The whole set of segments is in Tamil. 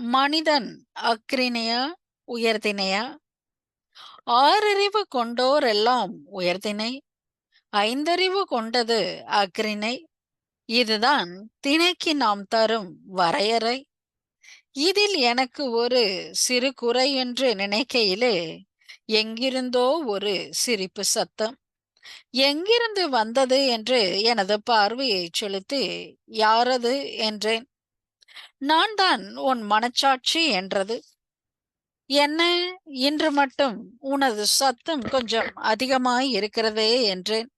மனிதன் அக்ரிணையா உயர்திணையா ஆறறிவு கொண்டோர் எல்லாம் உயர்திணை ஐந்தறிவு கொண்டது அக்ரிணை இதுதான் திணைக்கு நாம் தரும் வரையறை. இதில் எனக்கு ஒரு சிறு குறை என்று நினைக்கையிலே எங்கிருந்தோ ஒரு சிரிப்பு சத்தம். எங்கிருந்து வந்தது என்று எனது பார்வையை செலுத்தி யாரது? என்றேன். நான் தான் உன் மனச்சாட்சி என்றது. என்ன? இன்று மட்டும் உனது சத்தம் கொஞ்சம் அதிகமாய் இருக்கிறதே என்றேன்.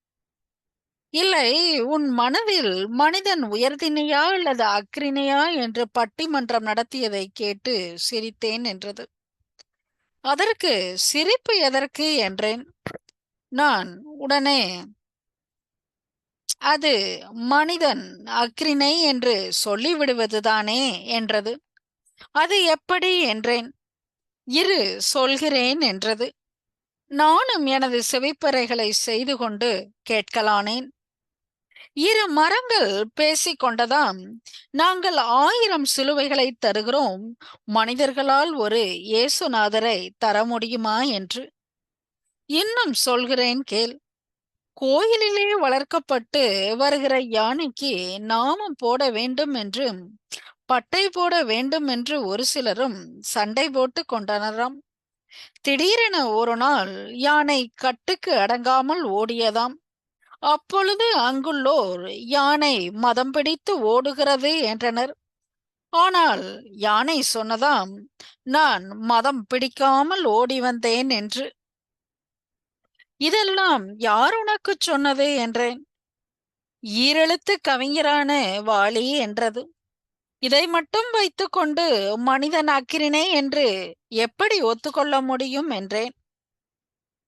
இல்லை உன் மனதில் மனிதன் உயர்தினையா அல்லது அக்ரிணையா என்று பட்டிமன்றம் நடத்தியதை கேட்டு சிரித்தேன் என்றது. அதற்கு சிரிப்பு எதற்கு என்றேன். நான் உடனே அது மனிதன் அக்ரிணை என்று சொல்லிவிடுவதுதானே என்றது. அது எப்படி என்றேன்? இரு சொல்கிறேன் என்றது. நானும் எனது செவிப்பறைகளை செய்து கொண்டு கேட்கலானேன். இரு மரங்கள் பேசிக்கொண்டதாம் நாங்கள் ஆயிரம் சிலுவைகளை தருகிறோம். மனிதர்களால் ஒரு இயேசுநாதரை தர முடியுமா என்று. இன்னும் சொல்கிறேன் கேள். கோயிலிலே வளர்க்கப்பட்டு வருகிற யானைக்கு நாமம் போட வேண்டும் என்றும் பட்டை போட வேண்டும் என்று ஒரு சிலரும் சண்டை போட்டு கொண்டனராம். திடீரென ஒரு நாள் யானை கட்டுக்கு அடங்காமல் ஓடியதாம். அப்பொழுது அங்குள்ளோர் யானை மதம் பிடித்து ஓடுகிறது என்றனர். ஆனால் யானை சொன்னதாம் நான் மதம் பிடிக்காமல் ஓடி வந்தேன் என்று. இதெல்லாம் யார் உனக்கு சொன்னது என்றேன்? ஈரெழுத்து கவிஞரான வாலி என்றது. இதை மட்டும் வைத்துக்கொண்டு மனிதன் அக்கிரினே என்று எப்படி ஒத்துக்கொள்ள முடியும் என்றேன்?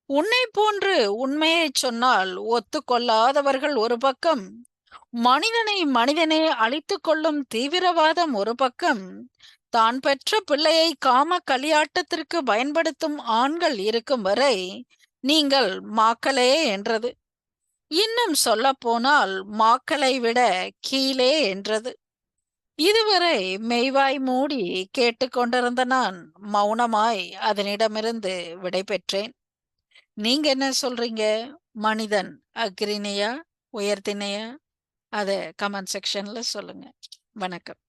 உன்னை போன்று உண்மையை சொன்னால் ஒத்துக்கொள்ளாதவர்கள் ஒரு பக்கம் மனிதனை மனிதனே அழித்து கொள்ளும் தீவிரவாதம் ஒரு பக்கம் தான் பெற்ற பிள்ளையை காம கலியாட்டத்திற்கு பயன்படுத்தும் ஆண்கள் இருக்கும் வரை நீங்கள் மாக்களே என்றது. இன்னும் சொல்ல போனால் மாக்களை விட கீழே என்றது. இதுவரை மெய்வாய் மூடி கேட்டுக்கொண்டிருந்த நான் மௌனமாய் அதனிடமிருந்து விடை பெற்றேன். நீங்க என்ன சொல்றீங்க? மனிதன் அக்ரிணையா உயர்த்தினையா அதை கமெண்ட் செக்ஷன்ல சொல்லுங்க. வணக்கம்.